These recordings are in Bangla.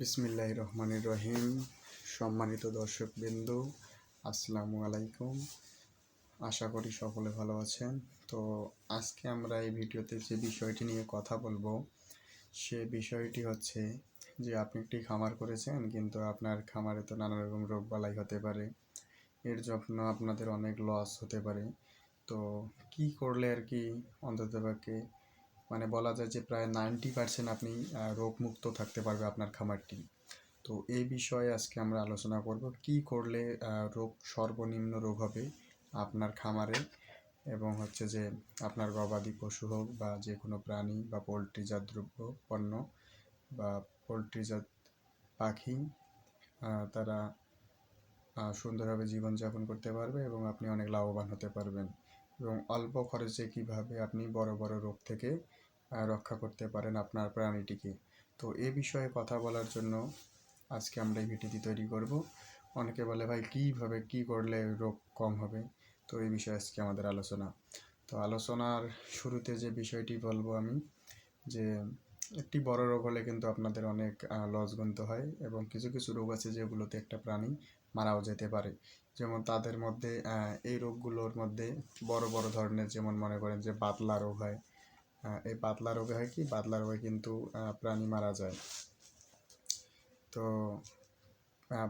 বিসমিল্লাহ রহমানির রহিম। সম্মানিত দর্শকবৃন্দ, আসসালামু আলাইকুম। আশা করি সকলে ভালো আছেন। তো আজকে আমরা এই ভিডিওতে যে বিষয়টি নিয়ে কথা বলব, সে বিষয়টি হচ্ছে যে আপনি একটি খামার করেছেন, কিন্তু আপনার খামারে তো নানা রকম রোগ বালাই হতে পারে। এর জন্য আপনাদের অনেক লস হতে পারে। তো কি করলে আর কি অন্ততপক্ষে মানে বলা যায় যে প্রায় নাইনটি পার্সেন্ট আপনি রোগমুক্ত থাকতে পারবে আপনার খামারটি। তো এই বিষয়ে আজকে আমরা আলোচনা করব কি করলে রোগ, সর্বনিম্ন রোগ হবে আপনার খামারে এবং হচ্ছে যে আপনার গবাদি পশু হোক বা যে কোনো প্রাণী বা পোলট্রিজাত দ্রব্য, পণ্য বা পোলট্রিজাত পাখি তারা সুন্দরভাবে জীবনযাপন করতে পারবে এবং আপনি অনেক লাভবান হতে পারবেন। এবং অল্প খরচে কীভাবে আপনি বড় বড় রোগ থেকে রক্ষা করতে পারেন আপনার প্রাণীটিকে। তো এ বিষয়ে কথা বলার জন্য আজকে আমরা এই ভিডিওটি তৈরি করব। অনেকে বলে, ভাই, কীভাবে কি করলে রোগ কম হবে? তো এই বিষয়ে আজকে আমাদের আলোচনা। তো আলোচনার শুরুতে যে বিষয়টি বলব আমি, যে একটি বড় রোগ হলে কিন্তু আপনাদের অনেক লস গুনতে হয় এবং কিছু কিছু রোগ আছে যেগুলোতে একটা প্রাণী মারাও যেতে পারে। যেমন তাদের মধ্যে এই রোগগুলোর মধ্যে বড় বড় ধরনের যেমন মনে করেন যে পাতলা রোগ হয় এই পাতলা রোগে হয় কি? পাতলা রোগে কিন্তু প্রাণী মারা যায়। তো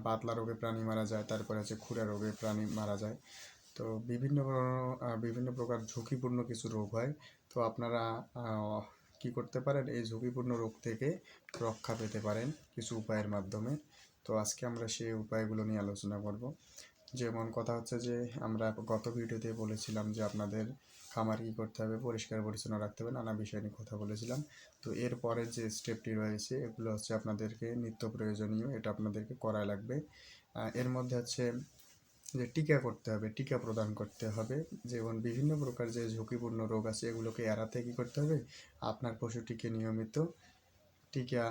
পাতলা রোগে প্রাণী মারা যায়, তারপরে হচ্ছে খুরা রোগে প্রাণী মারা যায়। তো বিভিন্ন বিভিন্ন প্রকার ঝুঁকিপূর্ণ কিছু রোগ হয়। তো আপনারা কি করতে পারেন? এই ঝুঁকিপূর্ণ রোগ থেকে রক্ষা পেতে পারেন কিছু উপায়ের মাধ্যমে। তো আজকে আমরা সেই উপায়গুলো নিয়ে আলোচনা করব। যেমন কথা হচ্ছে যে, আমরা গত ভিডিওতে বলেছিলাম যে, আপনাদের খামার কী করতে হবে, পরিষ্কার পরিচ্ছন্ন রাখতে হবে, নানা বিষয় নিয়ে কথা বলেছিলাম। তো এরপরে যে স্টেপটি রয়েছে, এগুলো হচ্ছে আপনাদেরকে নিত্য প্রয়োজনীয়, এটা আপনাদেরকে করা লাগবে। এর মধ্যে হচ্ছে যে, টিকা করতে হবে, টিকা প্রদান করতে হবে। যেমন বিভিন্ন প্রকার যে ঝুঁকিপূর্ণ রোগ আছে, এগুলোকে এড়াতে কী করতে হবে? আপনার পশুটিকে নিয়মিত টিকা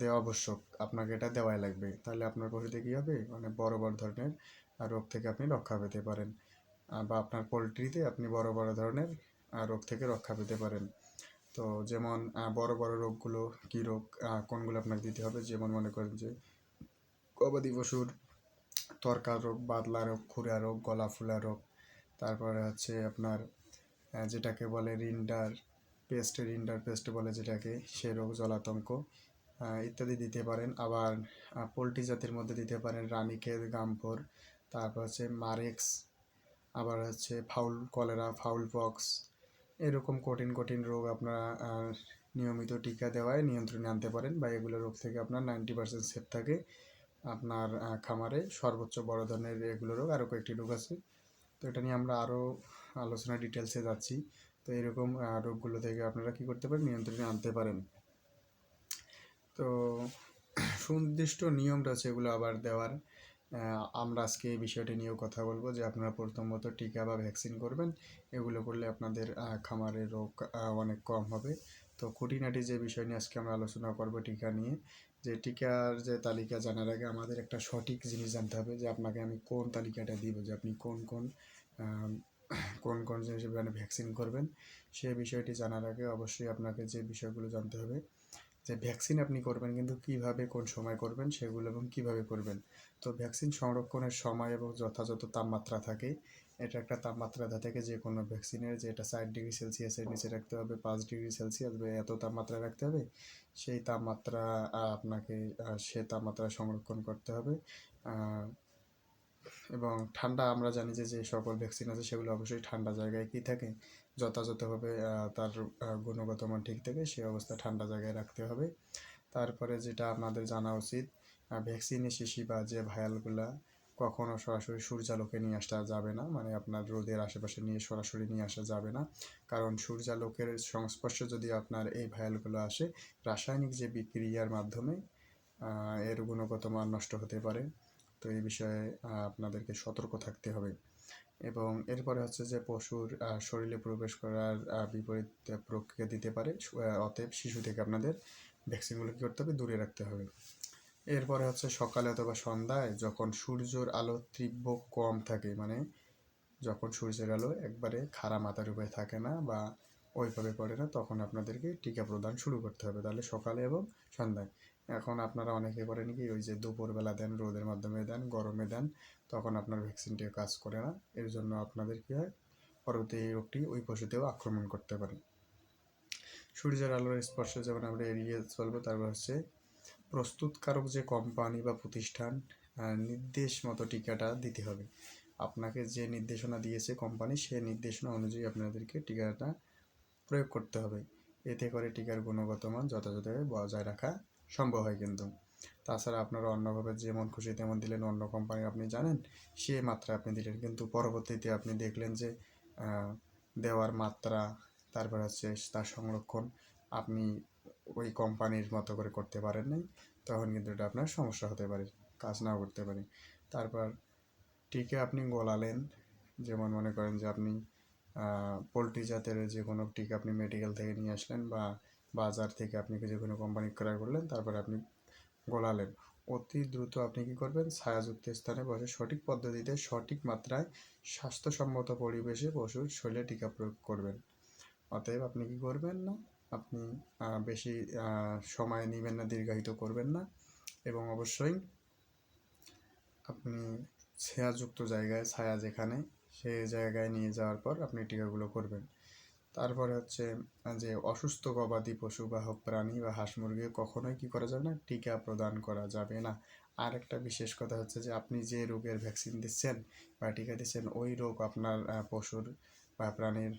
দেওয়া আবশ্যক, আপনাকে এটা দেওয়াই লাগবে। তাহলে আপনার পশুতে কী হবে? মানে বড় বড় ধরনের রোগ থেকে আপনি রক্ষা পেতে পারেন। বা আপনার পোলট্রিতে আপনি বড় বড় ধরনের রোগ থেকে রক্ষা পেতে পারেন। তো যেমন বড় বড় রোগগুলো কী রোগ কোনগুলো আপনাকে দিতে হবে? যেমন মনে করেন যে, গবাদি পশুর তরকার রোগ, বাদলা রোগ, খুরা রোগ, গলা ফুলা রোগ, তারপরে হচ্ছে আপনার যেটাকে বলে রিন্ডার, পেস্ট রিন্ডার পেস্ট বলে যেটাকে, সে রোগ, জলাতঙ্ক ইত্যাদি দিতে পারেন। আবার পোলট্রি জাতের মধ্যে দিতে পারেন রানীক্ষেত গাম্ফোর তারপর হচ্ছে মারেক্স আবার হচ্ছে ফাউল কলেরা ফাউল পক্স এরকম কঠিন কঠিন রোগ আপনারা নিয়মিত টিকা দেওয়ায় নিয়ন্ত্রণে আনতে পারেন বা এগুলো রোগ থেকে আপনার নাইনটি পার্সেন্ট সেফ থাকে আপনার খামারে। সর্বোচ্চ বড় ধরনের এগুলো রোগ আরও কয়েকটি রোগ আছে। তো এটা নিয়ে আমরা আরও আলোচনা ডিটেলসে যাচ্ছি। তো এরকম রোগগুলো থেকে আপনারা কী করতে পারেন? নিয়ন্ত্রণে আনতে পারেন। তো সুনির্দিষ্ট নিয়ম রয়েছে এগুলো আবার দেওয়ার। আমরা আজকে এই বিষয়টি নিয়েও কথা বলব যে আপনারা প্রথমত টিকা বা ভ্যাকসিন করবেন। এগুলো করলে আপনাদের আহ, খামারের রোগ অনেক কম হবে। তো খুঁটিনাটি যে বিষয় নিয়ে আজকে আমরা আলোচনা করব টিকা নিয়ে যে টিকার যে তালিকা জানার আগে আমাদের একটা সঠিক জিনিস জানতে হবে যে আপনাকে আমি কোন তালিকাটা দিব যে আপনি কোন কোন কোন কোন জিনিস ভ্যাকসিন করবেন। সে বিষয়টি জানার আগে অবশ্যই আপনাকে যে বিষয়গুলো জানতে হবে যে ভ্যাকসিন আপনি করবেন, কিন্তু কীভাবে কোন সময় করবেন সেগুলো এবং কীভাবে করবেন। তো ভ্যাকসিন সংরক্ষণের সময় এবং যথাযথ তাপমাত্রা থাকে। এটা একটা তাপমাত্রা থাকে যে কোনো ভ্যাকসিনের যে এটা ষাট ডিগ্রি সেলসিয়াসের নিচে রাখতে হবে, পাঁচ ডিগ্রি সেলসিয়াস বা এত তাপমাত্রা রাখতে হবে, সেই তাপমাত্রা আপনাকে সে তাপমাত্রা সংরক্ষণ করতে হবে। এবং ঠান্ডা আমরা জানি যে যে সকল ভ্যাকসিন আছে সেগুলো অবশ্যই ঠান্ডা জায়গায় কি থাকে, যথাযথভাবে তার গুণগত মান ঠিক থাকে সেই অবস্থা ঠান্ডা জায়গায় রাখতে হবে। তারপরে যেটা আপনাদের জানা উচিত ভ্যাকসিনের শিশি বা যে ভায়ালগুলা কখনও সরাসরি সূর্যালোকে নিয়ে আসা যাবে না মানে আপনার রোদের আশেপাশে নিয়ে সরাসরি নিয়ে আসা যাবে না। কারণ সূর্যালোকের সংস্পর্শে যদি আপনার এই ভায়ালগুলো আসে, রাসায়নিক যে বিক্রিয়ার মাধ্যমে এর গুণগত মান নষ্ট হতে পারে। তো এই বিষয়ে আপনাদেরকে সতর্ক থাকতে হবে। এবং এরপরে হচ্ছে যে পশুর শরীরে প্রবেশ করার বিপরীত প্রক্রিয়া দিতে পারে অতএব শিশু থেকে আপনাদের ভ্যাকসিনগুলো কী করতে হবে? দূরে রাখতে হবে। এরপরে হচ্ছে সকালে অথবা সন্ধ্যায় যখন সূর্যের আলো তীব্র কম থাকে মানে যখন সূর্যের আলো একবারে খাড়া মাথার উপরে থাকে না বা ওইভাবে পড়ে না, তখন আপনাদেরকে টিকা প্রদান শুরু করতে হবে। তাহলে সকালে এবং সন্ধ্যায়। এখন আপনারা অনেকে করেন কি, ওই যে দুপুরবেলা দেন, রোদের মাধ্যমে দেন, গরমে দেন, তখন আপনার ভ্যাকসিনটিও কাজ করে না। এর জন্য আপনাদের কী হয়, পরবর্তী এই রোগটি ওই পশুতেও আক্রমণ করতে পারে। সূর্যের আলোর স্পর্শ যেমন আমরা এড়িয়ে চলবো, তারপর হচ্ছে প্রস্তুতকারক যে কোম্পানি বা প্রতিষ্ঠান নির্দেশ মতো টিকাটা দিতে হবে। আপনাকে যে নির্দেশনা দিয়েছে কোম্পানি সেই নির্দেশনা অনুযায়ী আপনাদেরকে টিকাটা প্রয়োগ করতে হবে। এতে করে টিকার গুণগত মান যথাযথভাবে বজায় রাখা সম্ভব হয় কিন্তু। তাছাড়া আপনারা অন্যভাবে যেমন খুশি তেমন দিলেন, অন্য কোম্পানি আপনি জানেন, সে মাত্রা আপনি দিলেন। কিন্তু পরবর্তীতে আপনি দেখলেন যে দেওয়ার মাত্রা, তারপর হচ্ছে তার সংরক্ষণ, আপনি ওই কোম্পানির মতো করে করতে পারেন নাই, তখন কিন্তু এটা আপনার সমস্যা হতে পারে, কাজ নাও করতে পারে। তারপর টিকে আপনি গলালেন, যেমন মনে করেন যে আপনি পোলট্রি জাতের যে কোনো টিকা আপনি মেডিকেল থেকে নিয়ে আসলেন বা বাজার থেকে আপনি যে কোনো কোম্পানি ক্রয় করলেন, তারপরে আপনি গলালেন। অতি দ্রুত আপনি কি করবেন? ছায়াযুক্ত স্থানে বসে সঠিক পদ্ধতিতে সঠিক মাত্রায় স্বাস্থ্যসম্মত পরিবেশে পশুর শরীরে টিকা প্রয়োগ করবেন। অতএব আপনি কি করবেন না? আপনি বেশি সময় নেবেন না, দীর্ঘায়িত করবেন না এবং অবশ্যই আপনি ছায়াযুক্ত জায়গায়, ছায়া যেখানে সেই জায়গায় নিয়ে যাওয়ার পর আপনি টিকাগুলো করবেন। তারপরে হচ্ছে, যে অসুস্থ গবাদি পশু বা হোক প্রাণী বা হাঁস মুরগি, কখনোই কি করা যাবে না? টিকা প্রদান করা যাবে না। আর একটা বিশেষ কথা হচ্ছে যে, আপনি যে রোগের ভ্যাকসিন দিচ্ছেন বা টিকা দিচ্ছেন, ওই রোগ আপনার পশুর বা প্রাণীর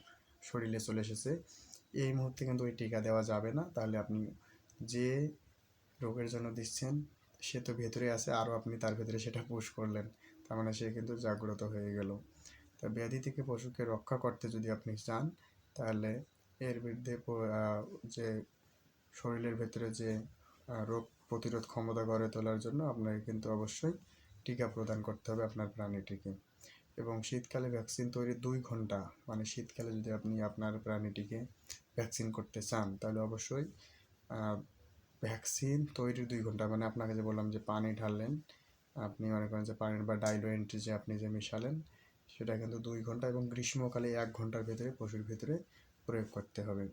শরীরে চলে এসেছে, এই মুহূর্তে কিন্তু ওই টিকা দেওয়া যাবে না। তাহলে আপনি যে রোগের জন্য দিচ্ছেন, সে তো ভেতরে আছে, আরও আপনি তার ভেতরে সেটা পুশ করলেন। তার মানে সে কিন্তু জাগ্রত হয়ে গেল। তা ব্যাধি থেকে পশুকে রক্ষা করতে যদি আপনি চান তাহলে এর বিরুদ্ধে যে শরীরের ভেতরে যে রোগ প্রতিরোধ ক্ষমতা গড়ে তোলার জন্য আপনাকে কিন্তু অবশ্যই টিকা প্রদান করতে হবে আপনার প্রাণীটিকে। এবং শীতকালে ভ্যাকসিন তৈরির দুই ঘণ্টা মানে শীতকালে যদি আপনি আপনার প্রাণীটিকে ভ্যাকসিন করতে চান, তাহলে অবশ্যই ভ্যাকসিন তৈরির দুই ঘণ্টা মানে আপনাকে যে বললাম যে পানি ঢাললেন, আপনি মনে করেন যে পানির বা ডাইলো এন্ট্রি যে আপনি যে মিশালেন সেটা কিন্তু দুই ঘণ্টা এবং গ্রীষ্মকালে এক ঘণ্টার ভেতরে পশুর ভেতরে প্রয়োগ করতে হবে।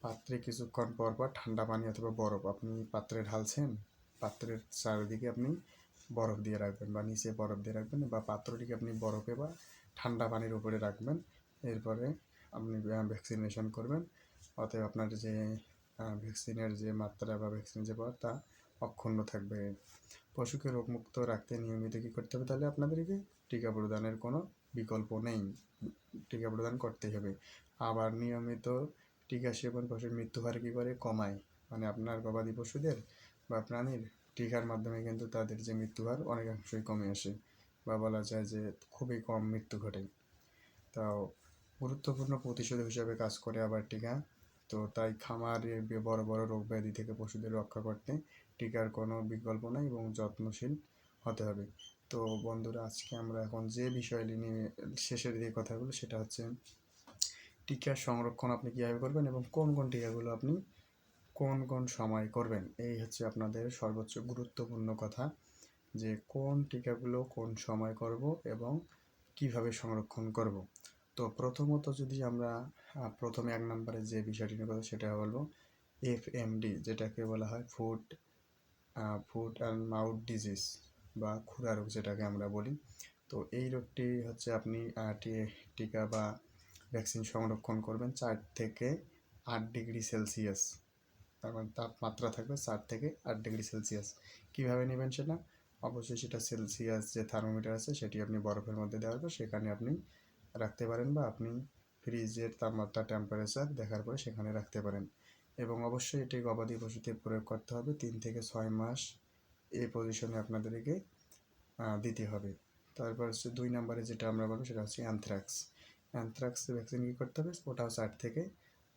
পাত্রে কিছুক্ষণ পর পর ঠান্ডা পানি অথবা বরফ আপনি পাত্রে ঢালছেন, পাত্রের চারিদিকে আপনি বরফ দিয়ে রাখবেন বা নিচে বরফ দিয়ে রাখবেন বা পাত্রটিকে আপনি বরফে বা ঠান্ডা পানির উপরে রাখবেন। এরপরে আপনি ভ্যাকসিনেশন করবেন। অতএব আপনার যে ভ্যাকসিনের যে মাত্রা বা ভ্যাকসিন যে পাওয়ার তা অক্ষুণ্ণ থাকবে। পশুকে রোগমুক্ত রাখতে নিয়মিত কী করতে হবে তাহলে আপনাদেরকে টিকা প্রদানের কোনো বিকল্প নেই। টিকা প্রদান করতেই হবে। আবার নিয়মিত টিকা সেবন পশুর মৃত্যু হার কী করে? কমায়। মানে আপনার গবাদি পশুদের বা প্রাণীর টিকার মাধ্যমে কিন্তু তাদের যে মৃত্যু হার অনেকাংশই কমে আসে বা বলা যায় যে খুবই কম মৃত্যু ঘটে। তাও গুরুত্বপূর্ণ প্রতিষেধক হিসাবে কাজ করে আবার টিকা। তো তাই খামারে বড় বড় রোগ ব্যাধি থেকে পশুদের রক্ষা করতে টিকার কোনো বিকল্প নেই এবং যত্নশীল হতে হবে। তো বন্ধুরা, আজকে আমরা এখন যে বিষয়টি নিয়ে শেষের দিকে কথা বলব সেটা হচ্ছে টিকার সংরক্ষণ আপনি কীভাবে করবেন এবং কোন কোন টিকাগুলো আপনি কোন কোন সময় করবেন, এই হচ্ছে আপনাদের সর্বোচ্চ গুরুত্বপূর্ণ কথা যে কোন টিকাগুলো কোন সময় করব এবং কীভাবে সংরক্ষণ করব। তো প্রথমত যদি আমরা প্রথমে এক নম্বরে যে বিষয়টি নিয়ে কথা সেটা বলব, এফএমডি, যেটাকে বলা হয় food food and mouth disease বা খুরা রোগ যেটাকে আমরা বলি। তো এই রোগটি হচ্ছে আপনি টিকা বা ভ্যাকসিন সংরক্ষণ করবেন চার থেকে আট ডিগ্রি সেলসিয়াস। তার মানে তাপমাত্রা থাকবে চার থেকে আট ডিগ্রি সেলসিয়াস। কীভাবে নেবেন সেটা? অবশ্যই সেটা সেলসিয়াস যে থার্মোমিটার আছে সেটি আপনি বরফের মধ্যে দেওয়ার পর সেখানে আপনি রাখতে পারেন বা আপনি ফ্রিজের তাপমাত্রা টেম্পারেচার দেখার পরে সেখানে রাখতে পারেন। এবং অবশ্যই এটি গবাদি পশুতে প্রয়োগ করতে হবে তিন থেকে ছয় মাস এই পজিশনে আপনাদেরকে দিতে হবে। তারপর হচ্ছে দুই নম্বরে যেটা আমরা বলব সেটা হচ্ছে অ্যানথ্রাক্স অ্যানথ্রাক্স ভ্যাকসিন কী করতে হবে? ওটাও চার থেকে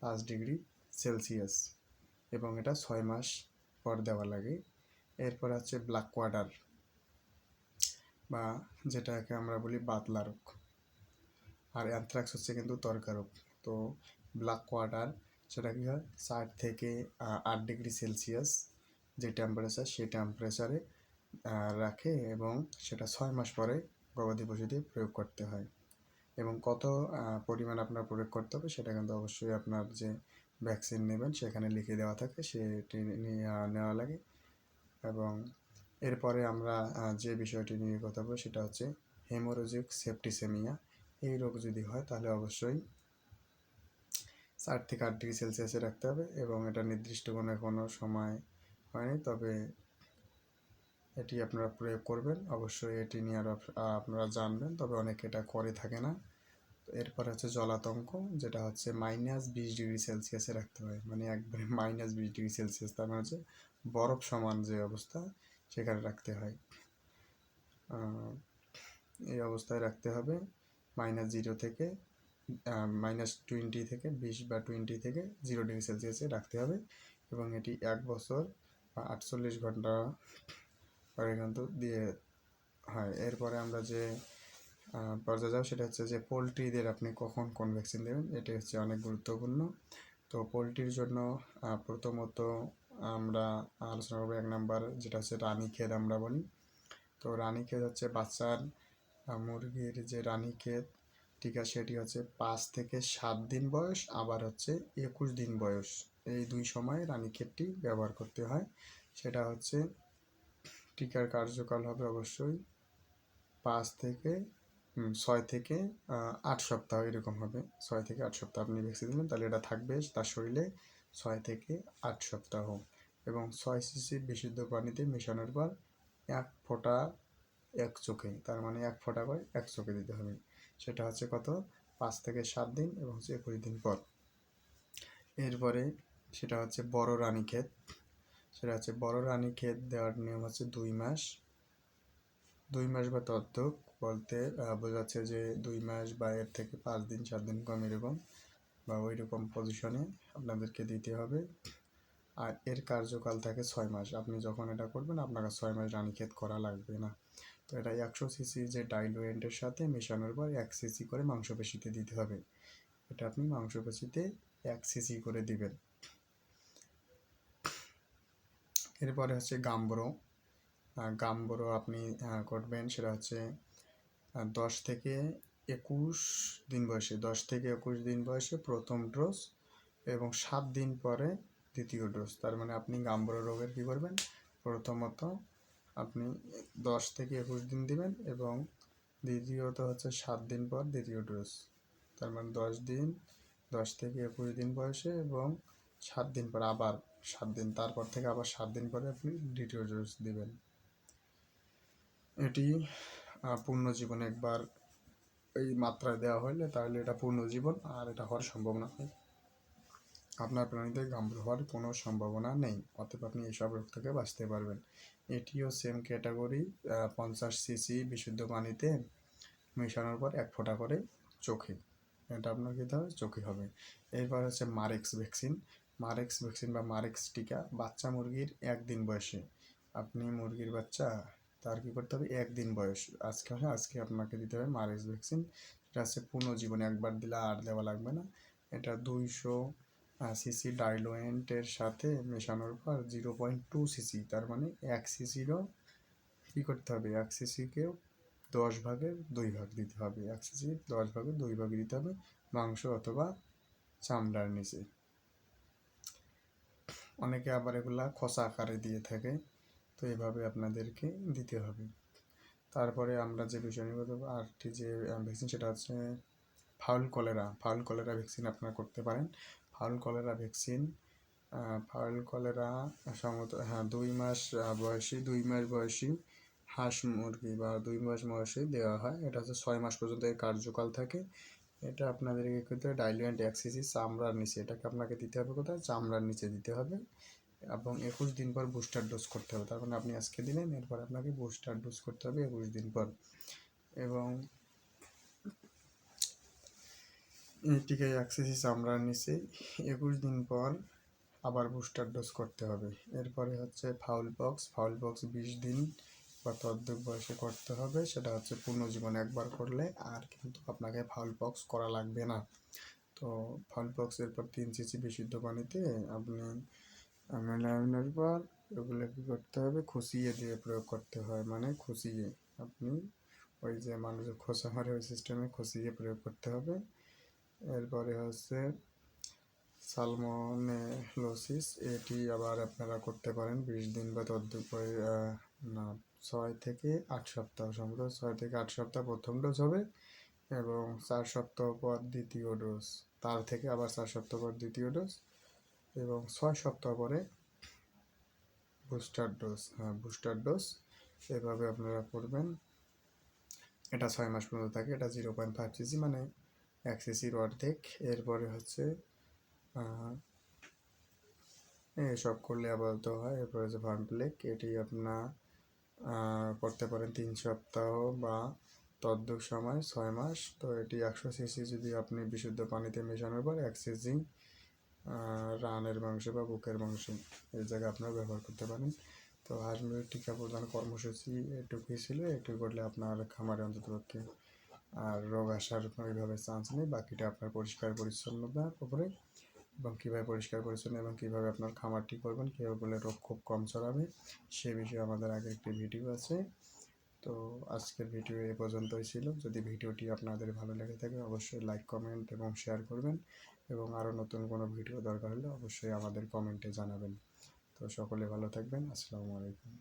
পাঁচ ডিগ্রি সেলসিয়াস এবং এটা ছয় মাস পর দেওয়া লাগে। এরপর আছে ব্ল্যাক ওয়াটার বা যেটাকে আমরা বলি বাতলা রোগ। আর অ্যানথ্রাক্স হচ্ছে কিন্তু তরকা রোগ তো ব্ল্যাক ওয়াটার সেটা কী হয়? ষাট থেকে আট ডিগ্রি সেলসিয়াস যে টেম্পারেচার সেই টেম্পারেচারে রাখে এবং সেটা ছয় মাস পরে গবাদি পশুদের প্রয়োগ করতে হয়। এবং কত পরিমাণ আপনার প্রয়োগ করতে হবে সেটা কিন্তু অবশ্যই আপনার যে ভ্যাকসিন নেবেন সেখানে লিখে দেওয়া থাকে, সেটি নেওয়া লাগে। এবং এরপরে আমরা যে বিষয়টি নিয়ে কথা বলব সেটা হচ্ছে হেমোরোজিক সেপ্টিসেমিয়া এই রোগ যদি হয় তাহলে অবশ্যই চার থেকে আট ডিগ্রি সেলসিয়াসে রাখতে হবে এবং এটা নির্দিষ্ট কোনো কোনো সময় হয়নি তবে এটি আপনারা প্রয়োগ করবেন। অবশ্যই এটি নিয়ে আরও আপনারা জানবেন, তবে অনেকে এটা করে থাকে না। এরপর হচ্ছে জলাতঙ্ক, যেটা হচ্ছে মাইনাস বিশ ডিগ্রি সেলসিয়াসে রাখতে হয়। মানে একবারে মাইনাস বিশ ডিগ্রি সেলসিয়াস, তার মানে হচ্ছে বরফ সমান যে অবস্থা, সেখানে রাখতে হয়। এই অবস্থায় রাখতে হবে। মাইনাস জিরো থেকে মাইনাস টোয়েন্টি থেকে, বিশ বা টোয়েন্টি থেকে জিরো ডিগ্রি সেলসিয়াসে রাখতে হবে। এবং এটি এক বছর বা আটচল্লিশ ঘণ্টা পরে কিন্তু দিয়ে হয়। এরপরে আমরা যে পর্যায়ে যাব সেটা হচ্ছে যে পোলট্রিদের আপনি কখন কোন ভ্যাকসিন দেবেন এটি হচ্ছে অনেক গুরুত্বপূর্ণ। তো পোলট্রির জন্য প্রথমত আমরা আলোচনা করব এক নাম্বার, যেটা হচ্ছে রানীক্ষেত আমরা বলি। তো রানীক্ষেত হচ্ছে বাচ্চার মুরগির যে রানীক্ষেত টিকা সেটি হচ্ছে পাঁচ থেকে সাত দিন বয়স, আবার হচ্ছে একুশ দিন বয়স। এই দুই সময়ে রানীক্ষেতটি ব্যবহার করতে হয়। সেটা হচ্ছে, টিকার কার্যকাল হবে অবশ্যই পাঁচ থেকে ছয় থেকে আট সপ্তাহ এরকম হবে। ছয় থেকে আট সপ্তাহ আপনি ভ্যাকসিন দেবেন তাহলে এটা থাকবে তার শরীরে ছয় থেকে আট সপ্তাহ এবং ছয় সিসি বিশুদ্ধ পানিতে মেশানোর পর এক ফোঁটা এক চোখে, তার মানে এক ফোঁটা করে এক চোখে দিতে হবে। সেটা হচ্ছে কত? পাঁচ থেকে সাত দিন এবং হচ্ছে একুশ দিন পর। এরপরে সেটা হচ্ছে বড় রানীক্ষেত সেটা হচ্ছে বড় রানীক্ষেত দেওয়ার নিয়ম হচ্ছে দুই মাস। দুই মাস বা ততক বলতে বোঝাচ্ছে যে দুই মাস বা এর থেকে পাঁচ দিন, সাত দিন কম এরকম বা ওই রকম পজিশনে আপনাদেরকে দিতে হবে। আর এর কার্যকাল থাকে ছয় মাস। আপনি যখন এটা করবেন, আপনাকে ছয় মাস রানীক্ষেত করা লাগবে না। তো এটা একশো সিসি যে ডাইলুয়েন্টের সাথে মেশানোর পর এক সিসি করে মাংসপেশিতে দিতে হবে। এটা আপনি মাংসপেশিতে এক সিসি করে দিবেন। এরপরে হচ্ছে গাম্বরো। গাম্বরো আপনি করবেন সেটা হচ্ছে দশ থেকে একুশ দিন বয়সে, দশ থেকে একুশ দিন বয়সে প্রথম ডোজ এবং সাত দিন পরে দ্বিতীয় ডোজ। তার মানে আপনি গাম্বরো রোগের কী করবেন? প্রথমত আপনি দশ থেকে একুশ দিন দিবেন এবং দ্বিতীয়ত হচ্ছে সাত দিন পর দ্বিতীয় ডোজ। তার মানে দশ দিন, দশ থেকে একুশ দিন বয়সে এবং সাত দিন পর আবার সাত দিন, তারপর থেকে আবার সাত দিন পরে আপনি দ্বিতীয় ডোজ দিবেন। এটি পূর্ণ জীবনে একবার এই মাত্রায় দেওয়া হলে তাহলে এটা পূর্ণ জীবন আর এটা হওয়ার সম্ভাবনা নেই আপনার প্রাণীতে গাম্বুর হওয়ার কোনো সম্ভাবনা নেই, অতএব আপনি এইসব রোগ থেকে বাঁচতে পারবেন। এটিও সেম ক্যাটাগরি পঞ্চাশ সিসি বিশুদ্ধ পানিতে মেশানোর পর এক ফোঁটা করে চোখে, এটা আপনার খেতে হবে, চোখে হবে। এরপর হচ্ছে মারেক্স ভ্যাকসিন। মারেক্স ভ্যাকসিন বা মারেক্স টিকা বাচ্চা মুরগির একদিন বয়সে। আপনি মুরগির বাচ্চা, তার কী করতে হবে? একদিন বয়স। আজকে হলে আজকে আপনাকে দিতে হবে মারেক্স ভ্যাকসিন। এটা হচ্ছে পূর্ণ জীবনে একবার দিলে আর দেওয়া লাগবে না। এটা দুইশো সিসি ডাইলোয়েন্টের সাথে মেশানোর পর জিরো পয়েন্ট টু সিসি, তার মানে এক সিসিরও কী করতে হবে? এক সিসিকেও দশ ভাগের দুই ভাগ দিতে হবে। এক সিসি দশ ভাগের দুই ভাগ দিতে হবে মাংস অথবা চামড়ার নিচে। অনেকে আবার এগুলা খোসা আকারে দিয়ে থাকে তো এভাবে আপনাদেরকে দিতে হবে। তারপরে আমরা যে বিষয় নিয়ে বলব, আরেকটি যে ভ্যাকসিন সেটা হচ্ছে fowl cholera. Fowl cholera vaccine আপনারা করতে পারেন। Fowl cholera vaccine fowl cholera সম্ভবত হ্যাঁ দুই মাস বয়সী দুই মাস বয়সী হাঁস মুরগি বা দুই মাস বয়সে দেওয়া হয়। এটা হচ্ছে ছয় মাস পর্যন্ত কার্যকাল থাকে। এটা আপনাদেরকে করতে হবে ডাইলিয়েন্ট অ্যাক্সিসি চামড়ার নিচে, এটাকে আপনাকে দিতে হবে কোথায়? চামড়ার নিচে দিতে হবে এবং একুশ দিন পর বুস্টার ডোজ করতে হবে। তার মানে আপনি আজকে দিলেন, এরপর আপনাকে বুস্টার ডোজ করতে হবে একুশ দিন পর। এবং এই টিকায় অ্যাক্সিসি চামড়ার নিচে একুশ দিন পর আবার বুস্টার ডোজ করতে হবে। এরপরে হচ্ছে ফাউল বক্স ফাউল বক্স বিশ দিন বা তদ্দুক বয়সে করতে হবে, সেটা হচ্ছে পূর্ণজীবন একবার করলে আর কিন্তু আপনাকে ফাউল বক্স করা লাগবে না। তো ফাউল বক্স এরপর তিন সিসি বিশুদ্ধ পানিতে আপনি মেলানোর পর এগুলো কী করতে হবে? খুশিয়ে দিয়ে প্রয়োগ করতে হয় মানে খুশিয়ে। আপনি ওই যে মানুষ খোসা মারে ওই সিস্টেমে খসিয়ে প্রয়োগ করতে হবে। এরপরে হচ্ছে সালমোনেলোসিস, এটি আবার আপনারা করতে পারেন বিশ দিন বা তদ্দূর পরে না ছয় থেকে আট সপ্তাহ সম্ভবত ছয় থেকে আট সপ্তাহ প্রথম ডোজ হবে এবং চার সপ্তাহ পর দ্বিতীয় ডোজ তার থেকে আবার চার সপ্তাহ পর দ্বিতীয় ডোজ এবং ছয় সপ্তাহ পরে বুস্টার ডোজ হ্যাঁ বুস্টার ডোজ এভাবে আপনারা করবেন। এটা ছয় মাস পর্যন্ত থাকে, এটা জিরো পয়েন্ট ফাইভ সিসি মানে এক সিসির অর্ধেক। এরপরে হচ্ছে এসব করলে আপাতত হয়। এরপরে হচ্ছে ফার্মপ্লেক এটি আপনার করতে পারেন তিন সপ্তাহ বা তদ্দুক সময়, ছয় মাস। তো এটি একশো সিসি যদি আপনি বিশুদ্ধ পানিতে মেশানোর পর এক সিসি রানের মাংস বা বুকের মাংস এই জায়গায় আপনারা ব্যবহার করতে পারেন। তো হাঁস মুরগির টিকা প্রদান কর্মসূচি এটুকুই ছিল এটুকু করলে আপনার খামারে অন্ততপক্ষে আর রোগ আসার ওইভাবে চান্স নেই, বাকিটা আপনার পরিষ্কার পরিচ্ছন্নতার উপরে এবং কীভাবে পরিষ্কার পরিচ্ছন্ন এবং কীভাবে আপনার খামারটি করবেন, কীভাবে করলে রোগ খুব কম ছড়াবে, সে বিষয়ে আমাদের আগে একটি ভিডিও আছে। তো আজকের ভিডিও এ পর্যন্তই ছিল। যদি ভিডিওটি আপনাদের ভালো লেগে থাকে, অবশ্যই লাইক কমেন্ট এবং শেয়ার করবেন এবং আরও নতুন কোনো ভিডিও দরকার হলে অবশ্যই আমাদের কমেন্টে জানাবেন। তো সকলে ভালো থাকবেন। আসসালামু আলাইকুম।